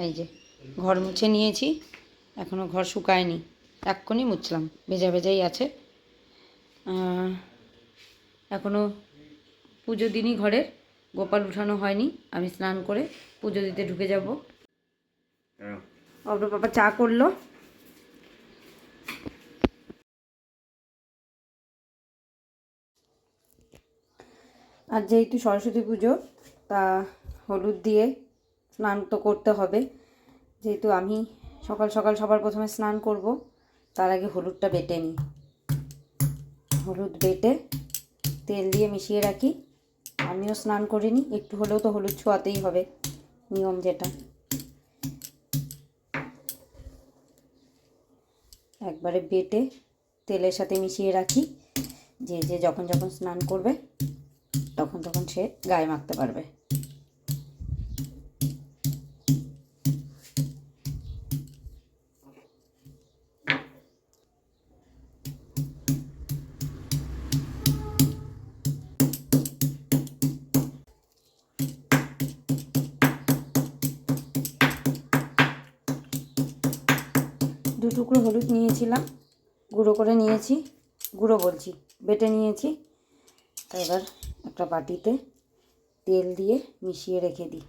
এই যে, ঘর মুছে নিয়েছি এখনও ঘর শুকায়নি, এক্ষুনি মুছলাম, ভেজা ভেজাই আছে। এখনও পুজো দিনই ঘরের, গোপাল উঠানো হয়নি, আমি স্নান করে পুজো দিতে ঢুকে যাব। অব্র বাবা চা করল। আর যেহেতু সরস্বতী পুজো, তা হলুদ দিয়ে স্নান তো করতে হবে। যেহেতু আমি সকাল সকাল সবার প্রথমে স্নান করব, তার আগে হলুদটা বেটে নিই। হলুদ বেটে তেল দিয়ে মিশিয়ে রাখি। আমিও স্নান করে নিই একটু হলেও তো হলুদ ছোঁয়াতেই হবে, নিয়ম যেটা। একবারে বেটে তেলের সাথে মিশিয়ে রাখি। যে যে যখন যখন স্নান করবে, তখন তখন সে গায়ে মাখতে পারবে। টুকরো হলুদ নিয়েছিলাম, গুঁড়ো করে নিয়েছি, গুঁড়ো বলছি, বেটে নিয়েছি। এবার একটা বাটিতে তেল দিয়ে মিশিয়ে রেখে দিই।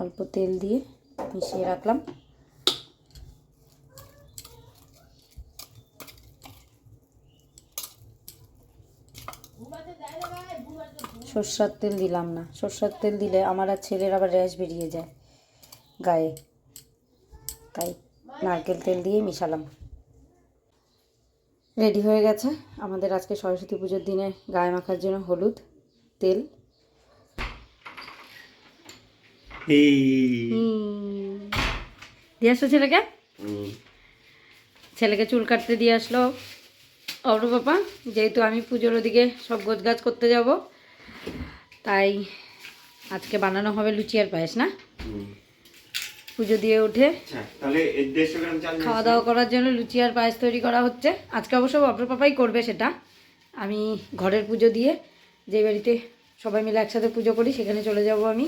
অল্প তেল দিয়ে মিশিয়ে রাখলাম। সর্ষার তেল দিলাম না। সর্ষার তেল দিলে আমার আর ছেলের আবার র্যাশ বেরিয়ে যায়। গায়ে। তাই নারকেল তেল দিয়ে মিশালাম। রেডি হয়ে গেছে। আমাদের আজকে সরস্বতী পুজোর দিনে গায়ে মাখার জন্য হলুদ তেল। দিয়ে আসলো ছেলেকে? ছেলেকে চুল কাটতে দিয়ে আসলো। অব্র বাবা যেহেতু আমি পুজোর ওদিকে সব গোছ গাছ করতে যাব তাই আজকে বানানো হবে লুচি আর পায়েস না? পুজো দিয়ে উঠে আচ্ছা খাওয়া দাওয়া করার জন্য লুচি আর পায়েস তৈরি করা হচ্ছে। আজকে অবশ্য অব্র পাপাই করবে সেটা। আমি ঘরের পুজো দিয়ে যে বাড়িতে সবাই মিলে একসাথে পুজো করি সেখানে চলে যাব আমি।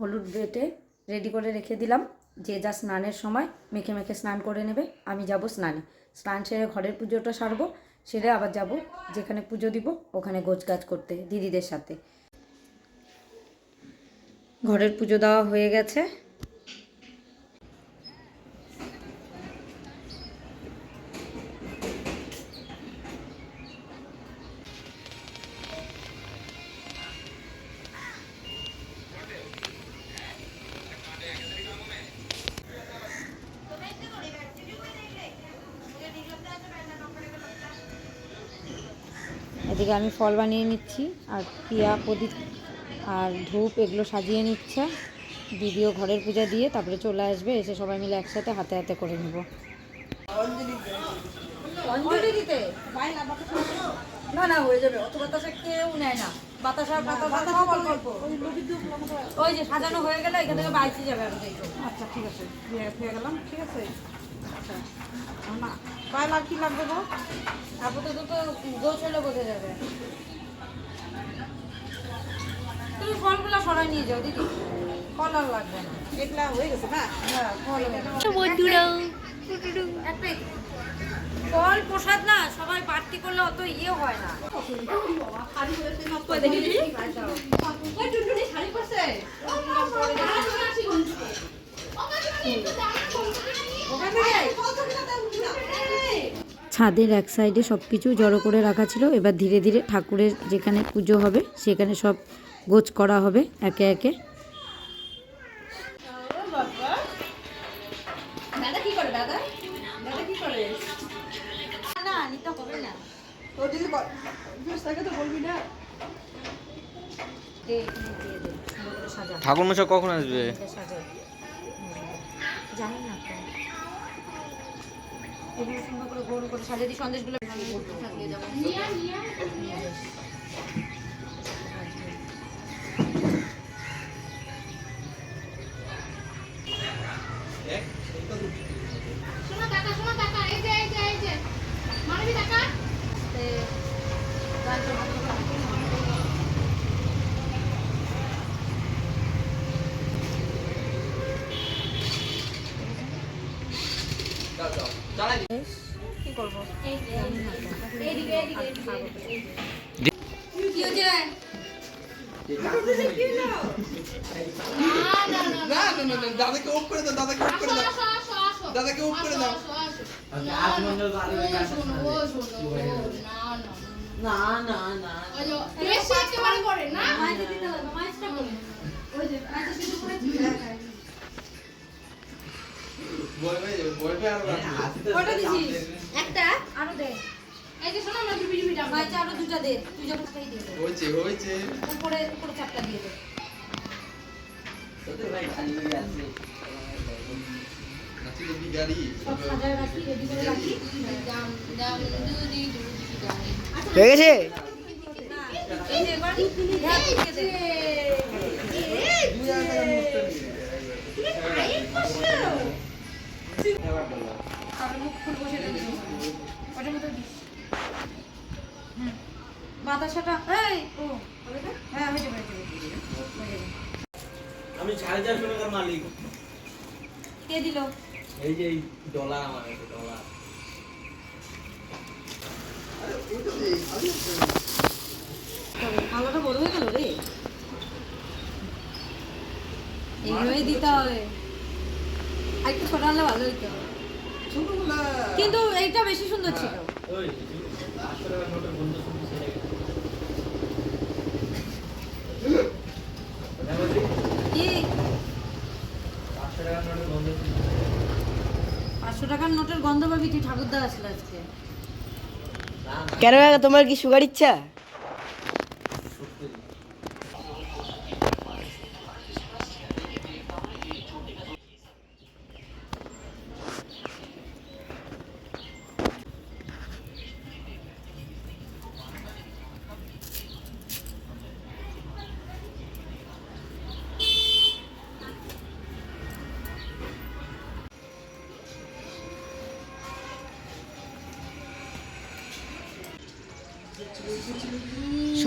হলুদ বেটে রেডি করে রেখে দিলাম। যে যা স্নানের সময় মেখে মেখে স্নান করে নেবে আমি যাব স্নানে। স্নান সেরে ঘরের পুজোটা সারবো, সেরে আবার যাব, যেখানে পুজো দিব, ওখানে গোছ গাছ করতে, দিদিদের সাথে। ঘরের পুজো দেওয়া হয়ে গেছে। এদিকে আমি ফল বানিয়ে নিচ্ছি আর পিয়া প্রদীপ আর ধূপ এগুলো সাজিয়ে নিচ্ছে। দিদিও ঘরের পূজা দিয়ে তারপরে চলে আসবে এসে সবাই মিলে একসাথে হাতে হাতে করে নেব। অঞ্জলি দিতে না না হয়ে যাবে। অত বাতাসা কেউ নেয় না। বাতাসা বাতাসা অল্প অল্প ওই যে সাজানো হয়ে গেলে এখান থেকে বাইচে যাবে আর আচ্ছা ঠিক আছে। গেলাম। ঠিক আছে। না পায়েল আর কি লাগবে গো আপাতত তো গোছ হলে বোঝা যাবে তুমি ফলগুলো সরাই নিয়ে যাও দিদি ফল আর লাগবে না এগুলা হয়ে গেছে না হ্যাঁ ফল একটাই ফল প্রসাদ না সবাই বাড়তি করলে অত ইয়ে হয় না ছাদের এক সাইডে সব কিছু জড়ো করে রাখা ছিল এবার ধীরে ধীরে ঠাকুরের যেখানে পুজো হবে সেখানে সব গোছ করা হবে একে একে দাদা কি করে দাদা দাদা কি করে না নিতে হবে না ও যদি থাকে তো বলবি না দে এখানে দিয়ে দে সুন্দর করে সাজা ঠাকুর মশাই কখন আসবে জানি না এগুলো সুন্দর করে গোল করে সাজিয়ে দিই। সন্দেশগুলো যাব। শোনো টাকা শোনো টাকা এই যে এই যে এই যে মানবী টাকা কি করব দাদাকে অফ করে দাও দাদাকে অফ করে দাও দাদাকে অফ করে দাও না না না না কটা দিছিস একটা আরও দে এই যে শোনো না বিবি বিবি দাও আরও দুটা দে তুই যখন খাই দে হয়েছে হয়েছে উপরে উপরে চারটা দিয়ে দে নাচি তো বিগাড়ি সব সাজায় রাখি রেডি করে রাখি দাম দাম দুদি দুদি দাম হয়ে গেছে এই যে এবার হ্যাঁ দিয়ে দে তাহলে মুখ ফুল বসে বাতাসাটা এই ও হ্যাঁ হয়ে যাবে আমি সাড়ে চারশো টাকার মালিক। কে দিল? এই যে ডলার আমার কাছে ডলার আলোটা বড় হয়ে গেল রে। এইভাবেই দিতে হবে। আর একটু ছোট হলে ভালো হইতো। কিন্তু এইটা বেশি সুন্দর ছিল। ওই পাঁচশো টাকার নোটের গন্ধ পাবি তুই ঠাকুরদা আসলে আজকে। কেন তোমার কি সুগার ইচ্ছা?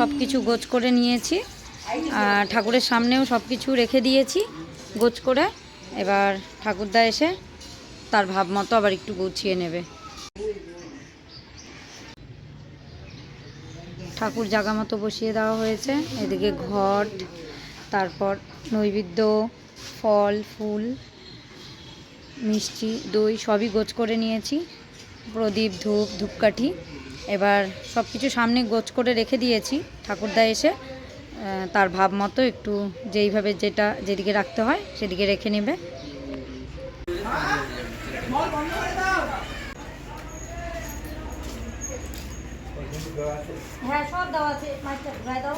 সব কিছু গোছ করে নিয়েছি। আর ঠাকুরের সামনেও সব কিছু রেখে দিয়েছি, গোছ করে। এবার ঠাকুরদা এসে তার ভাব মতো আবার একটু গুছিয়ে নেবে। ঠাকুর জাগা মতো বসিয়ে দেওয়া হয়েছে। এদিকে ঘট, তারপর নৈবেদ্য, ফল, ফুল, মিষ্টি, দই সবই গোছ করে নিয়েছি। প্রদীপ, ধূপ, ধূপকাঠি। এবার সব কিছু সামনে গোছ করে রেখে দিয়েছি। ঠাকুরদা এসে তার ভাব মতো একটু যেইভাবে যেটা যেদিকে রাখতে হয় সেদিকে রেখে নেবে। হ্যাঁ সব দেওয়া আছে। দাও।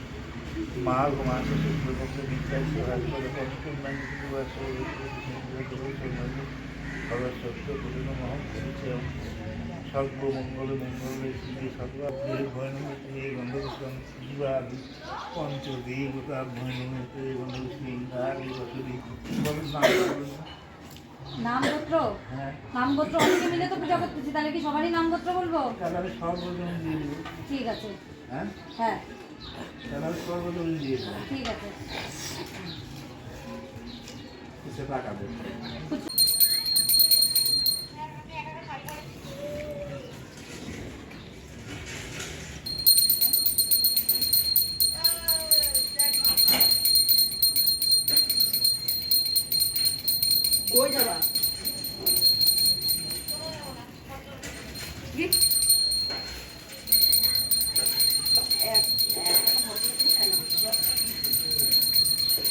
সর্বমঙ্গল মঙ্গল শ্রী সর্বাব্দে জীবাদি পঞ্চদেবতা নাম গোত্র হ্যাঁ। নাম গোত্র অনেকে মিলে তো পূজা করতেছি তাহলে কি সবারই নাম গোত্র বলব তাহলে দেবো। ঠিক আছে। হ্যাঁ? হ্যাঁ। ঠিক আছে। কিসে টাকা কই যাবা?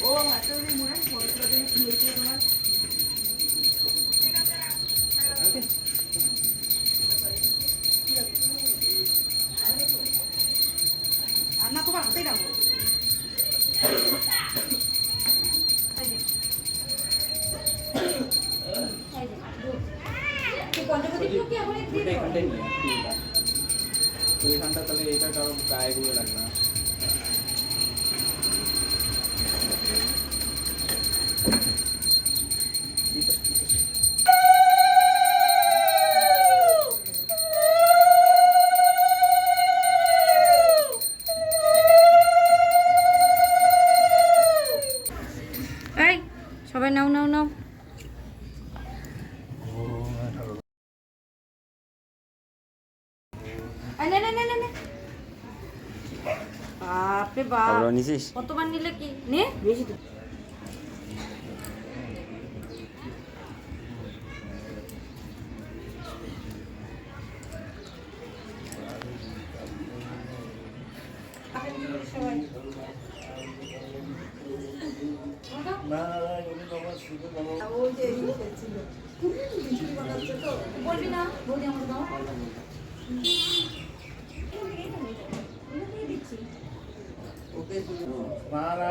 ও হাতে মনে হয় ফটোটা তুমি কি হয়েছে তোমার আর না তোমার হাতেই রাখো তুই পঞ্চবতী পুজো কি এখন তো এখানটা তাহলে এটা কারও গায়ে গুলো লাগবে না। নিছিস? কতবার নিলে কি? নে বেশি তো নারায়ণ নমস্তে নমঃ ওই যে ইয়ে ছিল মিষ্টি বানাচ্ছে তো বলবি না বৌদি আমাকে দাও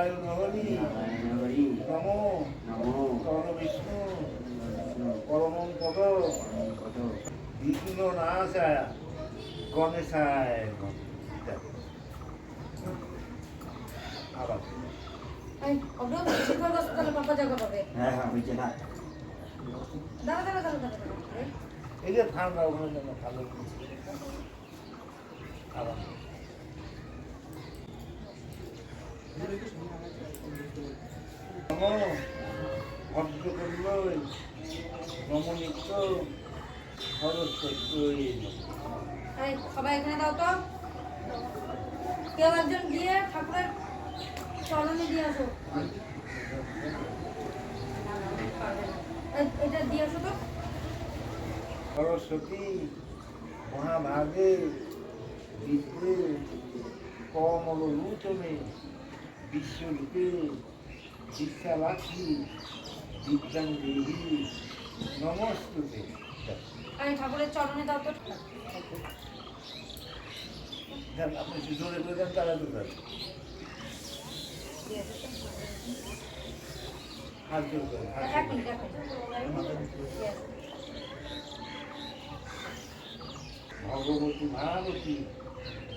নারায়ণ হরি নমো পরম বিষ্ণু পরম পদ বিষ্ণু নাশায় গণেশায় আবার। এই অব্র বেশি করে বসো তাহলে পাপা জায়গা পাবে হ্যাঁ হ্যাঁ হয়েছে না দাঁড়া দাঁড়া দাঁড়া দাঁড়া দাঁড়া। এই, এই যে ঠান্ডা ওখানে যেন ভালো আবার নমো ভদ্র করলই নমনিত্য সরস্বতী সবাই এখানে দাও তো। কেউ একজন গিয়ে ঠাকুরের চরণে দিয়ে আসো। এটা দিয়ে আসো তো। সরস্বতী কমল রূতমে বিশ্বরূপে বিদ্যালাক্ষী বিদ্যাং দেবী নমস্তুতে। এই ঠাকুরের চরণে দাও তো। দেন আপনি একটু জোরে করে দেন তারা তো হাত জোর হাত. ভগবতী ভারতী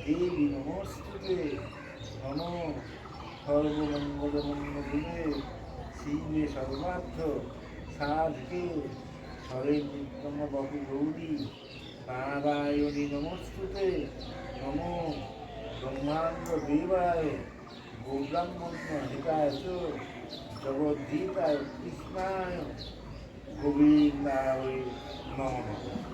দেবী নমস্তুতে। নম। সর্বমঙ্গল মঙ্গলে শিবে সর্বার্থ সাধকে হরে নিত্যম বাবু গৌরী নারায়ণী নমস্তুতে নম ব্রহ্মাণ্ড দেবায় গৌরাম্মন্য হিতায় জগদ্ধিতায় কৃষ্ণায় গোবিন্দায় নম নমঃ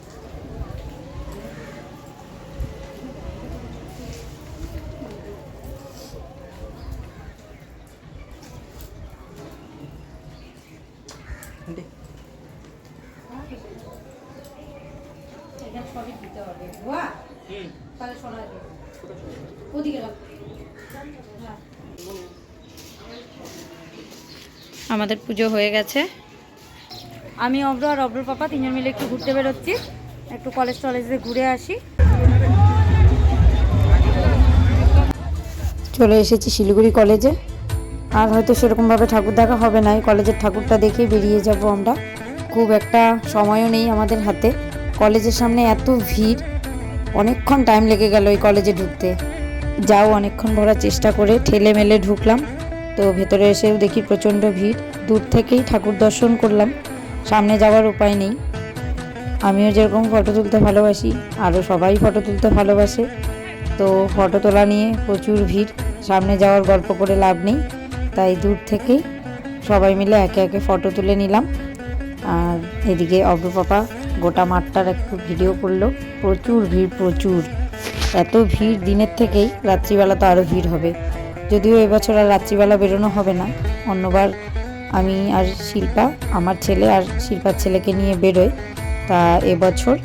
এটা সবই দিতে হবে বাহ তাহলে শোনা যাবে ওদিকে রাখ হ্যাঁ। আমাদের পুজো হয়ে গেছে। আমি অব্র আর অব্র পাপা তিনজন মিলে একটু ঘুরতে বেরোচ্ছি। একটু কলেজ টলেজে ঘুরে আসি। চলে এসেছি শিলিগুড়ি কলেজে আর হয়তো সেরকমভাবে ঠাকুর দেখা হবে না। এই কলেজের ঠাকুরটা দেখে বেরিয়ে যাব আমরা। খুব একটা সময়ও নেই আমাদের হাতে। কলেজের সামনে এত ভিড়। অনেকক্ষণ টাইম লেগে গেল এই কলেজে ঢুকতে। যাও অনেকক্ষণ ভরার চেষ্টা করে ঠেলে মেলে ঢুকলাম। তো ভেতরে এসেও দেখি প্রচণ্ড ভিড়। দূর থেকেই ঠাকুর দর্শন করলাম। সামনে যাওয়ার উপায় নেই। আমিও যেরকম ফটো তুলতে ভালোবাসি আরও সবাই ফটো তুলতে ভালোবাসে। তো ফটো তোলা নিয়ে প্রচুর ভিড়। সামনে যাওয়ার গল্প করে লাভ নেই। তাই দূর থেকেই সবাই মিলে একে একে ফটো তুলে নিলাম। আর এদিকে অব্র পাপা গোটা মাঠটার একটু ভিডিও করল। প্রচুর ভিড়, প্রচুর। এত ভিড় দিনের থেকেই রাত্রিবেলা তো আরও ভিড় হবে। যদিও এবছর আর রাত্রিবেলা বেরোনো হবে না। অন্যবার আমি আর শিল্পা, আমার ছেলে আর শিল্পার ছেলেকে নিয়ে বেরোয় তা এবছর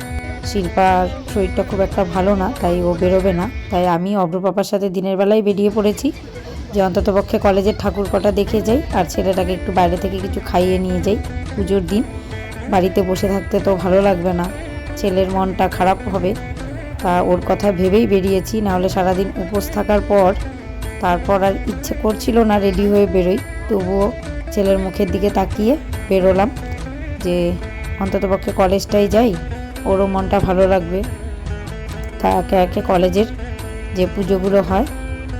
শিল্পার শরীরটা খুব একটা ভালো না, তাই ও বেরোবে না। তাই আমি অব্র পাপার সাথে দিনের বেলায় বেরিয়ে পড়েছি। যে অন্তত পক্ষে কলেজের ঠাকুর কটা দেখে যাই আর ছেলেটাকে একটু বাইরে থেকে কিছু খাইয়ে নিয়ে যাই পুজোর দিন। বাড়িতে বসে থাকতে তো ভালো লাগবে না। ছেলের মনটা খারাপ হবে। তা ওর কথা ভেবেই বেরিয়েছি, নাহলে সারাদিন উপোস থাকার পর তারপর আর ইচ্ছে করছিল না রেডি হয়ে বেরোই। তবুও ছেলের মুখের দিকে তাকিয়ে বেরোলাম যে অন্ততপক্ষে কলেজটাই যাই, ওরও মনটা ভালো লাগবে। তা একে একে কলেজের যে পুজোগুলো হয়,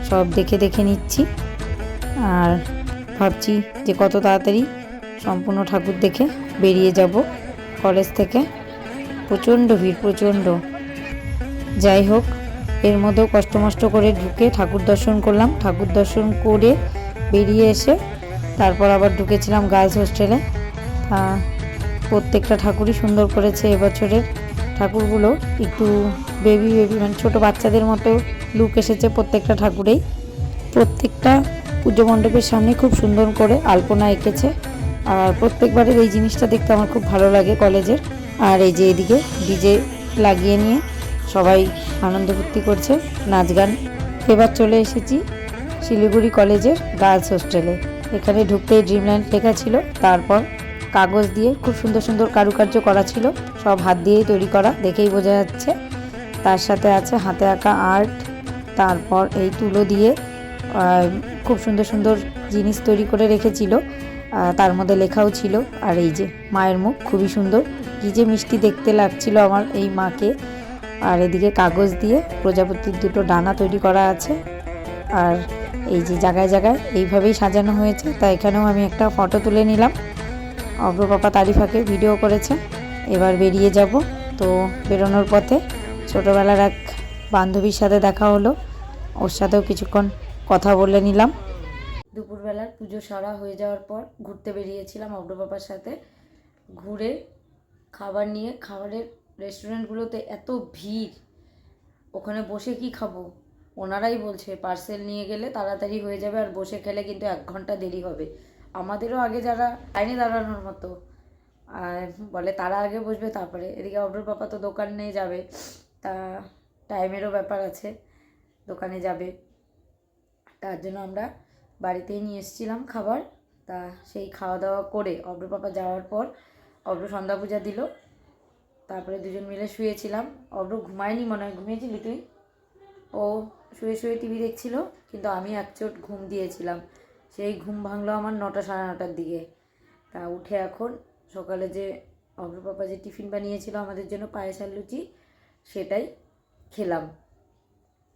সব দেখে দেখে নিচ্ছি। আর ভাবছি যে কত তাড়াতাড়ি সম্পূর্ণ ঠাকুর দেখে বেরিয়ে যাব কলেজ থেকে। প্রচণ্ড ভিড়, প্রচণ্ড। যাই হোক এর মধ্যেও কষ্ট মষ্ট করে ঢুকে ঠাকুর দর্শন করলাম। ঠাকুর দর্শন করে বেরিয়ে এসে তারপর আবার ঢুকেছিলাম গার্লস হোস্টেলে। প্রত্যেকটা ঠাকুরই সুন্দর করেছে এবছরের ঠাকুরগুলো। একটু বেবি বেবি মানে ছোটো বাচ্চাদের মতো লুক এসেছে প্রত্যেকটা ঠাকুরেই। প্রত্যেকটা পুজো মণ্ডপের সামনে খুব সুন্দর করে আলপনা এঁকেছে। আর প্রত্যেকবারের এই জিনিসটা দেখতে আমার খুব ভালো লাগে কলেজের। আর এই যে এদিকে ডিজে লাগিয়ে নিয়ে সবাই আনন্দ ফুর্তি করছে, নাচ গান। এবার চলে এসেছি শিলিগুড়ি কলেজের গার্লস হোস্টেলে। এখানে ঢুকতেই ড্রিমল্যান্ড লেখা ছিল, তারপর কাগজ দিয়ে খুব সুন্দর সুন্দর কারুকার্য করা ছিল, সব হাত দিয়েই তৈরি করা, দেখেই বোঝা যাচ্ছে। তার সাথে আছে হাতে আঁকা আর্ট তারপর এই তুলো দিয়ে খুব সুন্দর সুন্দর জিনিস তৈরি করে রেখেছিল তার মধ্যে লেখাও ছিল। আর এই যে মায়ের মুখ, খুবই সুন্দর। কী যে মিষ্টি দেখতে লাগছিল আমার এই মাকে। আর এদিকে কাগজ দিয়ে প্রজাপতির দুটো ডানা তৈরি করা আছে। আর এই যে জায়গায় জায়গায় এইভাবেই সাজানো হয়েছে, তা এখানেও আমি একটা ফটো তুলে নিলাম। অগ্র পাপা তারিফাকে ভিডিও করেছে। এবার বেরিয়ে যাব। তো বেরোনোর পথে ছোটোবেলার এক বান্ধবীর সাথে দেখা হলো। ওর সাথেও কিছুক্ষণ কথা বলে নিলাম। দুপুরবেলার পুজো সারা হয়ে যাওয়ার পর ঘুরতে বেরিয়েছিলাম অগ্র পাপার সাথে। ঘুরে খাবার নিয়ে, খাবারের রেস্টুরেন্টগুলোতে এত ভিড়, ওখানে বসে কি খাব? ওনারাই বলছে, পার্সেল নিয়ে গেলে তাড়াতাড়ি হয়ে যাবে আর বসে খেলে কিন্তু এক ঘণ্টা দেরি হবে। আমাদেরও আগে যারা লাইনে দাঁড়ানোর মতো বলে তারা আগে বসবে তারপরে। এদিকে অব্র পাপা তো দোকান নিয়ে যাবে, তা টাইমেরও ব্যাপার আছে, দোকানে যাবে। তার জন্য আমরা বাড়িতেই নিয়ে এসেছিলাম খাবার। তা সেই খাওয়া দাওয়া করে অব্র পাপা যাওয়ার পর অব্র সন্ধ্যা পূজা দিল। তারপরে দুজন মিলে শুয়েছিলাম। অব্র ঘুমায়নি, মনে হয় ঘুমিয়েছিলি তুই? ও শুয়ে শুয়ে টিভি দেখছিল, কিন্তু আমি এক চোট ঘুম দিয়েছিলাম। সেই ঘুম ভাঙলো আমার নটা সাড়ে নটার দিকে। তা উঠে এখন সকালে যে অগ্র পাপা যে টিফিন বানিয়েছিল আমাদের জন্য পায়েস আর লুচি, সেটাই খেলাম।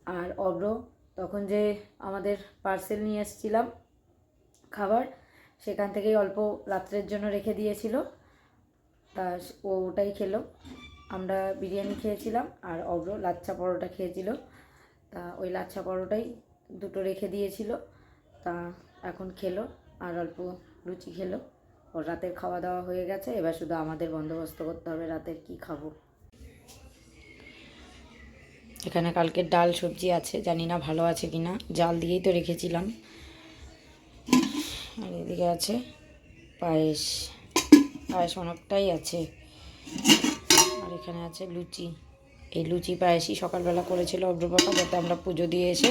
আর অব্র তখন যে আমাদের পার্সেল নিয়ে এসেছিলাম খাবার, সেখান থেকেই অল্প রাত্রের জন্য রেখে দিয়েছিল। তা ও ওটাই খেলো। আমরা বিরিয়ানি খেয়েছিলাম আর অব্র লাচ্ছা পরোটা খেয়েছিল। তা ওই লাচ্ছা পরোটাই দুটো রেখে দিয়েছিল। তা এখন খেলো আর অল্প লুচি খেলো। ওর রাতের খাওয়া দাওয়া হয়ে গেছে। এবার শুধু আমাদের বন্দোবস্ত করতে হবে রাতের কি খাব। এখানে কালকের ডাল সবজি আছে। জানি না ভালো আছে কি না। জাল দিয়েই তো রেখেছিলাম। আর এদিকে আছে পায়েস। পায়েস অনেকটাই আছে। আর এখানে আছে লুচি। এই লুচি পায়েসই সকালবেলা করেছিল অগ্রপাপা যাতে আমরা পুজো দিয়ে এসে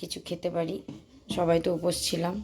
কিছু খেতে পারি। সবাই তো উপোস ছিলাম।